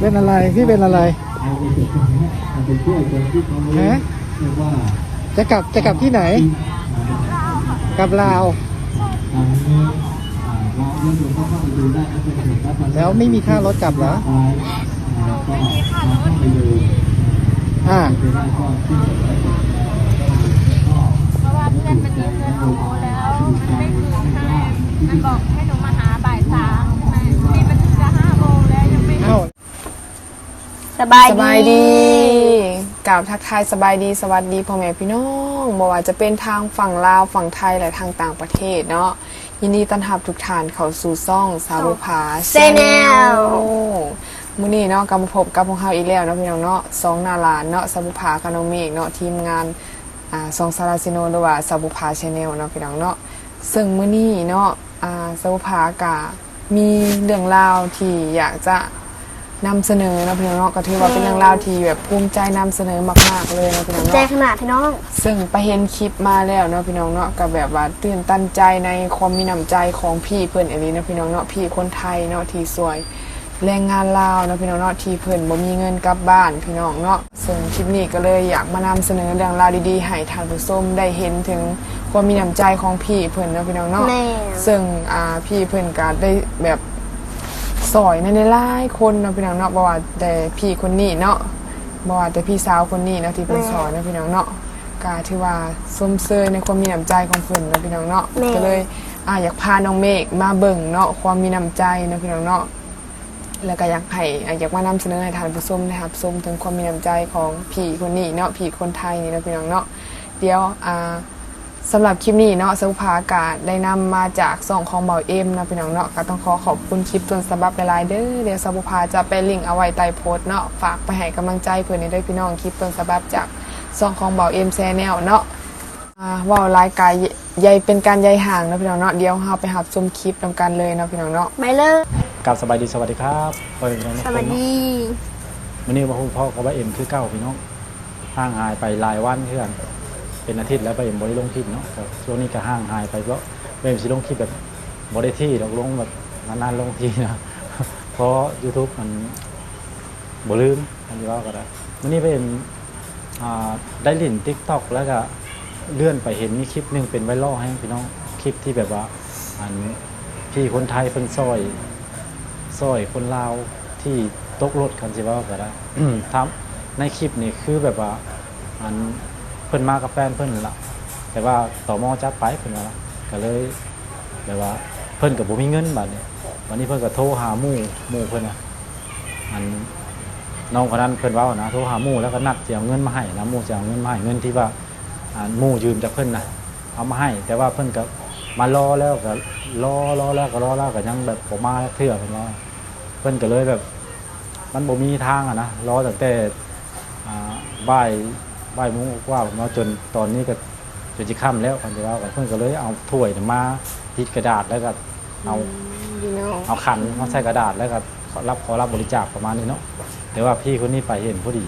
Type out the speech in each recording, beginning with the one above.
เป็นอะไรพี่เป็นอะไรฮะจะกลับจะกลับที่ไหน กลับลาว แล้วไม่มีค่ารถกลับเหรออ่าเพราะว่าเพื่อนมันยืมเงินหนูแล้ว มันไม่คืนให้มันบอกให้หนูมาหาบ่ายสามนี่มันจะห้าโมงแล้วยังไม่ เอ้า สบายสบายดีกล่าวทักทายสบายดีสวัสดีพ่อแม่พี่น้องบอกว่าจะเป็นทางฝั่งลาวฝั่งไทยและทางต่างประเทศเนาะยินดีต้อนรับทุกท่านเข้าสู่ซ่องสาวบุภาเซแนลมื้อนี้เนาะกลับมาพบกับพวกเราอีกแล้วเนาะพี่น้องเนาะสองหนาหลานเนาะสาวบุภากับน้องเมฆเนาะทีมงานอ่าสองสาราซิโนหรือว่าสาวบุภาชาแนลเนาะพี่น้องเนาะซึ่งมื้อนี้เนาะอ่าสาวบุภากะมีเรื่องราวที่อยากจะ นำเสนอนะพี่น้องเนาะก็ถือว่าเป็นเรื่องราวที่แบบภูมิใจนำเสนอมากๆเลยนะพี่น้องใจเนาะขนาดพี่น้อง ซึ่งไปเห็นคลิปมาแล้วเนาะพี่น้องเนาะก็แบบว่าตื่นตันใจในความมีน้ำใจของพี่เพิ่นอันนี้นะพี่น้องเนาะพี่คนไทยเนาะที่สวยแรงงานลาวเนาะพี่น้องเนาะที่เพิ่นบ่มีเงินกลับบ้านพี่น้องเนาะซึ่งคลิปนี้ก็เลยอยากมานำเสนอเรื่องราวดีๆให้ท่านผู้ชมได้เห็นถึงความมีน้ำใจของพี่เพิ่นเนาะพี่น้องเนาะ แม่ ซึ่งอ่าพี่เพิ่นก็ได้แบบ สอยในในหลายคนเนาะพี่น้องเนาะบ่ว่าแต่พี่คนนี้เนาะบ่ว่าแต่พี่สาวคนนี้เนาะที่เพิ่นสอนเนาะพี่น้องเนาะก็ถือว่าสมเสยในความมีน้ำใจของเพิ่นเนาะพี่น้องเนาะแม่ ก็เลยอ่าอยากพาน้องเมฆมาเบิ่งเนาะความมีน้ำใจเนาะพี่น้องเนาะแล้วก็อยากให้อ่าอยากมานำเสนอให้ท่านผู้ชมนะครับชมถึงความมีน้ำใจของพี่คนนี้เนาะพี่คนไทยนี่เนาะพี่น้องเนาะเดี๋ยวอ่า สำหรับคลิปนี้เนาะสุภาอากาศได้นำมาจากส่องของเบาเอ็มนะพี่น้องเนาะก็ต้องขอขอบคุณคลิปต้นฉบับหลายๆเด้อเดี๋ยวสุภาจะไปลิงก์เอาไว้ใต้โพสต์เนาะฝากไปให้กำลังใจเพื่อนในด้วยพี่น้องคลิปต้นฉบับจากส่องของเบาเอ็มแชนแนลเนาะอ่าเว่ารายกายใหญ่เป็นการใยห่างนะพี่น้องเนาะเดี๋ยวเราไปหับชมคลิปนำกันเลยเนาะพี่น้องเนาะไม่เลิกกับสบายดีสวัสดีครับพ่อแม่พี่น้องทุกสคนวัสดีวันนี้มาพูดพ่อกับว่าเอ็มคือเก้าพี่น้องห่างหายไปหลายวันเพื่อน เป็นอาทิตย์แล้วไปเอ็มบริลงคลิปเนาะช่วงนี้ก็ห่างหายไปเพราะเอ็มสิลงคลิปแบบบริที่เราลงแบบนานๆลงทีนะเพราะ YouTube มันบ่ลืมอันนี้ว่าก็ได้วันนี้ไปเอ็มอ่าได้ลิ่นทิกตอกแล้วก็เลื่อนไปเห็นมีคลิปหนึ่งเป็นไวรัลให้พี่น้องคลิปที่แบบว่าอันพี่คนไทยเป็นซอยซอยคนลาวที่ตกรถกันสิว่าก็ได้ทำในคลิปนี่คือแบบว่าอัน เพิ่นมากับแฟนเพิ่นนั่นล่ะแต่ว่าต่อมอจัดไปเพิ่นว่าก็เลยแบบว่า เพิ่นกับบ่มีเงินบัดนี้วันนี้เพิ่นก็โทรหาหมู่หมู่เพิ่นน่ะอันน้องคนนั้นเพิ่นเว้านะโทรหาหมู่แล้วก็นัดสิเอาเงินมาให้นะหมู่สิเอาเงินมาให้เงินที่ว่าอันหมู่ยืมจากเพิ่นน่ะเอามาให้ แต่ว่าเพิ่นก็มารอแล้วก็รอรอแล้วก็รอแล้วก็ยังแบบบ่มาเทื่อเพิ่นว่าเพิ่นก็เลยแบบ มันบ่มีทางอะนะรอตั้งแต่อ่าบ่าย บ่ายโมงกว่าเนาะจนตอนนี้ก็จนจะค่ำแล้วคันที่ว่ากันเพิ่นก็เลยเอาถ้วยเนี่ยมาติดกระดาษแล้วก็เอาพี่น้องเอาขันมาใส่กระดาษแล้วก็ขอรับขอรับบริจาคประมาณนี้เนาะแต่ว่าพี่คนนี้ไปเห็นพอดี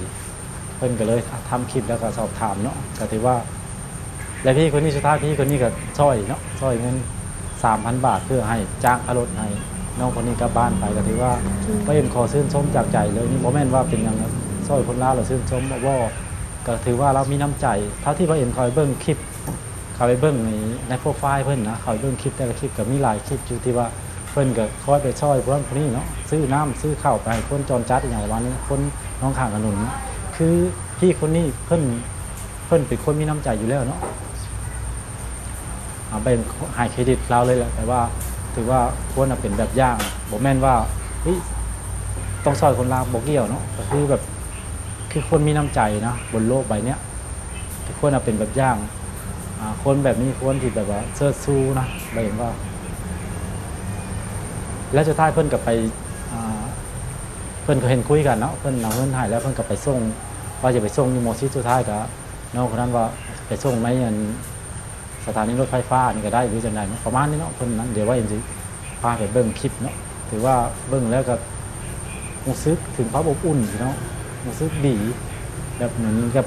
เพิ่นก็เลยทำคลิปแล้วก็สอบถามเนาะก็ถือว่า และพี่คนนี้สุดท้ายพี่คนนี้ก็ช่วยเนาะช่วยเงินสามพันบาทเพื่อให้จ้างค่ารถให้น้องคนนี้กลับบ้านไปก็ถือว่าก็เอ็นขอชื่นชมจากใจเลยนี่โมเมนต์ว่าเป็นอย่างนั้นช่วยคนลาวเราชื่นชมว่า ก็ถือว่าเรามีน้ำใจ เท่าที่พ่อเอ็นคอยเบิ้งคลิปเขาไปเบิ้งในในโปรไฟล์เพิ่นนะเขาไปเบิ้งคลิปแต่ละคลิปก็มีหลายคลิปอยู่ที่ว่าเพิ่นก็คอยไปช่วยเพื่อนคนนี้เนาะซื้อน้ำซื้อข้าวไปคนจรจัดอย่างประมาณนี้คนน้องข้างถนนนคือพี่คนนี้เพิ่นเพิ่นเป็นคนมีน้ำใจอยู่แล้วเนาะเอาเป็นไฮเครดิตเราเลยแหละแต่ว่าถือว่าควรเป็นแบบอย่างบอกแม่นว่าเฮ้ยต้องซอยคนลาวบอกเกี่ยวเนาะก็คือแบบ คือคนมีน้ำใจนะบนโลกใบเนี้ยคือควรจะเป็นแบบอย่างคนแบบนี้ควรที่แบบว่าเชิดสู้นะไปเห็นว่า แล้วสุดท้ายเพิ่อนกับไปเพิ่อนก็เห็นคุยกันเนาะเพิ่อนเอาเงินให้แล้วเพิ่อนก็ไปส่งว่าจะไปส่งยูโมซิสุดท้ายก็น้องคนนั้นว่าไปส่งไหมอันสถานีรถไฟฟ้านี่ก็ได้หรือจังไดเนประมาณนี้เนาะเพิ่นนั้นเดี๋ยวว่าเอ็มสิพาไปเบิ่งคลิปเนาะถือว่าเบิ่งแล้วก็รู้สึกถึงความอบอุ่นเนาะ รู้สึกดี แบบเหมือนกับ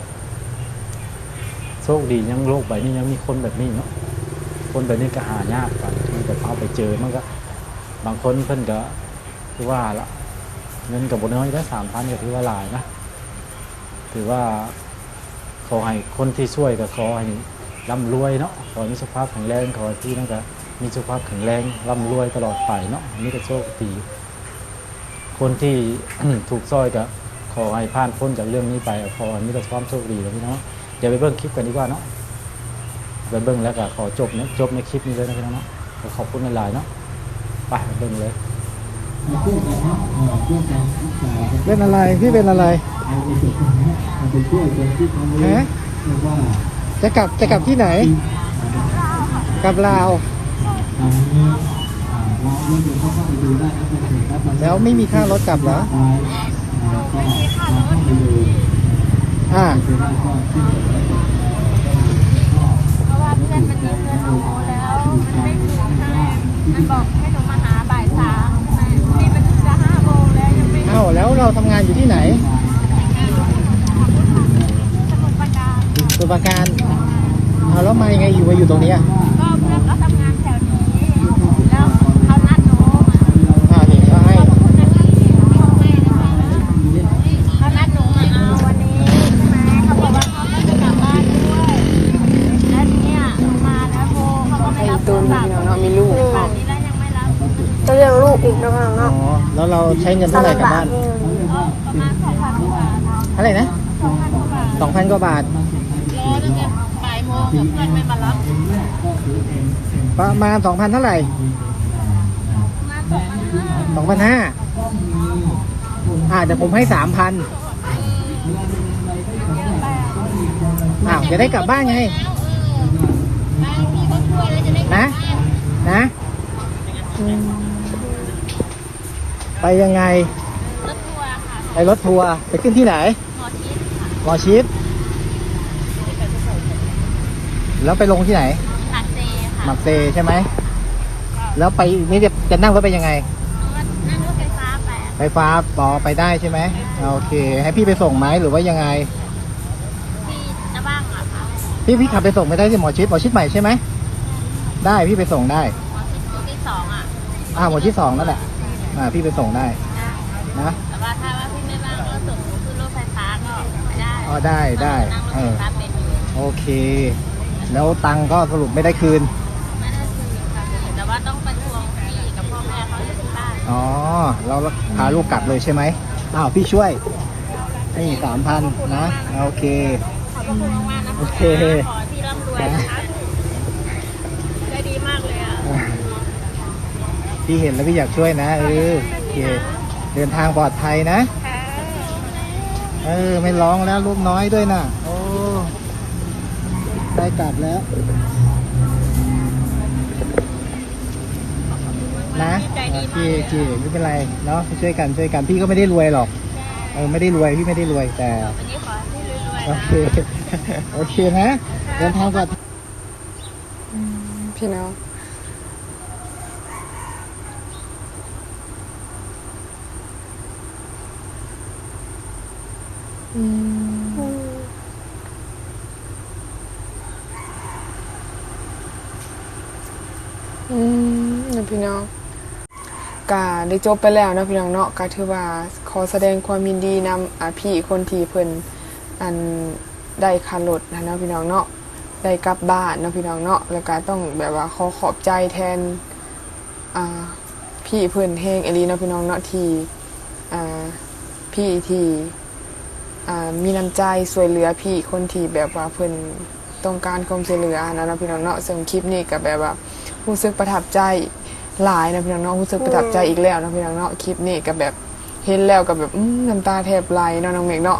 โชคดียังโลกใบนี้ยังมีคนแบบนี้เนาะคนแบบนี้ก็หายากกันที่แบบเอาไปเจอมันก็ บางคนเพิ่นก็คือว่าละเงินกับบน้อยได้สามพันก็ถือว่าหลายนะถือว่าขอให้คนที่ช่วยก็ขอให้ร่ำรวยเนาะขอให้มีสุขภาพแข็งแรงขอให้พี่นั่นก็มีสุขภาพแข็งแรงร่ำรวยตลอดไปเนาะนนี่ก็โชคดีคนที่ถูกซ้อยก็ ขอให้ผ่านพ้นจากเรื่องนี้ไปขอให้มีแต่ความโชคดีนะพี่น้องเดี๋ยวไปเบิ่งคลิปกันดีกว่าเนาะไปเบิ่งแล้วก็ขอจบเนะจบในคลิปนี้เลยนะพี่น้องเนาะขอบคุณหลายๆเนาะไปเบิ่งเลยเป็นอะไรพี่เป็นอะไรฮะจะกลับจะกลับที่ไหน กลับลาวแล้วไม่มีค่ารถกลับเหรอ อ่าเพราะว่าเพื่อนมันยืมเงินหนูแล้ว มันไม่คืนให้มันบอกให้หนูมาหาบ่ายสามใช่ไหมนี่มันจะห้าโมงแล้วยังไม่เอ้าแล้วเราทำงานอยู่ที่ไหนสมุดประการสมุทรปราการเอาแล้วมายังไงอยู่มาอยู่ตรงเนี้ยก็เพื่อน เลี้ยงลูกอีกนะคะอ๋อเนาะแล้วเราใช้เงินเท่าไหร่กลับบ้านก็ประมาณสองพันกว่าบาทเท่าไหร่นะสองพันกว่าบาทสองพันกว่าบาท รอตั้งแต่บ่ายโมงกับเพื่อนไม่มารับประมาณสองพันเท่าไหร่ประมาณสองพันห้าสองพันห้าอ่าเดี๋ยวผมให้สามพันเยอะไปอ้าวจะได้กลับบ้านไงแล้วเออบ้านพี่ก็ช่วยแล้วจะได้กลับนะ บ้าน นะ ไปยังไง รถทัวร์ค่ะไปรถทัวร์ไปขึ้นที่ไหนหมอชิดค่ะหมอชิดแล้วไปลงที่ไหนหาดเซหค่ะมักเซใช่ไหมแล้วไปนี่จะจะนั่งรถไปยังไงนั่งรถไฟฟ้าไปไฟฟ้าปอไปได้ใช่ไหมโอเค ให้พี่ไปส่งไหมหรือว่ายังไงที่จะบ้างอะค่ะพี่พี่ขับไปส่งไม่ได้ที่หมอชิดหมอชิดใหม่ใช่ไหมได้พี่ไปส่งได้หมอชิดตัวที่สองอะอ่าหมอชิดสองนั่นแหละ อ่าพี่ไปส่งได้ได้นะแต่ว่าถ้าว่าพี่ไม่ว่างก็ส่งขึ้นรถไฟฟ้าก็ไม่ได้อ๋อได้ได้นั่งรถเอไฟอฟ้าเป็นอยู่โอเค แล้วตังค์ก็สรุปไม่ได้คืนไม่ได้คืนค่ะแต่ว่าต้องไปทวงพี่กับพ่อแม่เขาอยู่ที่บ้านอ๋อเราพาลูกกลับเลยใช่ไหมอ้าวพี่ช่วยนี่สามพันนะโอเคขอบคุณมากๆนะคะโอเคขอให้พี่ร่ำรวยนะคะได้ดีมากเลยอะ พี่เห็นแล้วพี่อยากช่วยนะ เออโอเคเดินทางปลอดภัยนะ เออ ไม่ร้องแล้วลูกน้อยด้วยนะโอ้ได้กลับแล้ว นะโอเคโอเคไม่เป็นไรเนาะช่วยกันช่วยกันพี่ก็ไม่ได้รวยหรอก เออไม่ได้รวยพี่ไม่ได้รวยแต่วันนี้ขอให้พี่รวยๆโอนะเคโอเคนะเดินทางปลอดภัยพี่น้อง อืมอืมเดี๋ยวพี่น้องกาได้จบไปแล้วนะพี่น้องเนาะก็ถือว่าขอแสดงความยินดีนำอ่าพี่คนที่เพิ่นอันได้คันรถนะนะพี่น้องเนาะได้กลับบ้านนะพี่น้องเนาะแล้วก็ต้องแบบว่าขอขอบใจแทนอ่าพี่เพิ่นแฮงอลีนะพี่น้องเนาะที่อ่าพี่ที่ มีน้ำใจช่วยเหลือพี่คนที่แบบว่าเพิ่นต้องการความช่วยเหลือนะนาะพี่น้องเนาะซึ่งคลิปนี้ก็แบบว่ารู้สึกประทับใจหลายนะพี่น้องเนาะรู้สึกประทับใจอีกแล้วนะพี่น้องเนาะคลิปนี้ก็แบบเห็นแล้วก็แบบน้ำตาแทบไหลเนาะน้องเมฆเนาะ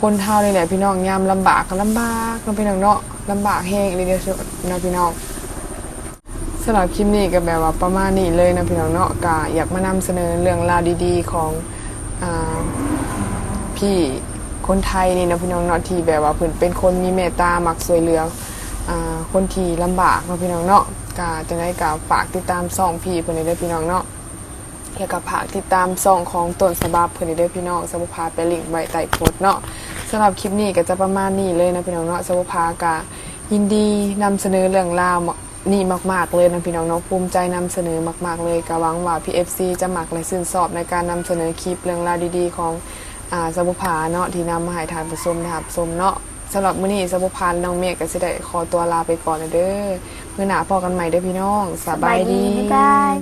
คนเท่านี่แหละพี่น้องยามลำบากก็ลำบากเนาะพี่น้องเนาะลำบากแห้งเลยเดียวนาะพี่น้องสำหรับคลิปนี้ก็แบบว่าประมาณนี้เลยนะพี่น้องเนาะก็อยากมานำเสนอเรื่องราวดี ๆ ของอพี่ คนไทยนี่นะพี่น้องเนาะที่แบบว่าเพิ่นเป็นคนมีเมตตามักสวยเหลืออ่าคนที่ลำบากเนาะพี่น้องเนาะก็จังไดก็ฝากติดตามซ่องพี่เพิ่นได้เด้อพี่น้องเนาะแล้วก็ฝากติดตามซ่องของต้นฉบับเพื่อนเด้อพี่น้องสบุพาไปลิงก์ไว้ใต้โพสต์เนาะสำหรับคลิปนี้ก็จะประมาณนี้เลยนะพี่น้องเนาะสบุพากะยินดีนำเสนอเรื่องราวนี่มาก ๆ เลยนะพี่น้องเนาะภูมิใจนำเสนอมาก ๆ เลยก็หวังว่า PFC จะหมักและชื่นชอบในการนำเสนอคลิปเรื่องราวดี ๆ ของ อ่าสบุภาเนาะที่นำมาให้ทานผู้ชมนะครับชมเนาะสำหรับมื้อนี้สบุพานน้องเมฆก็สิได้ขอตัวลาไปก่อนนะเด้อมื้อหน้าพอกันใหม่เด้อพี่น้องสบายดีบ๊ายบาย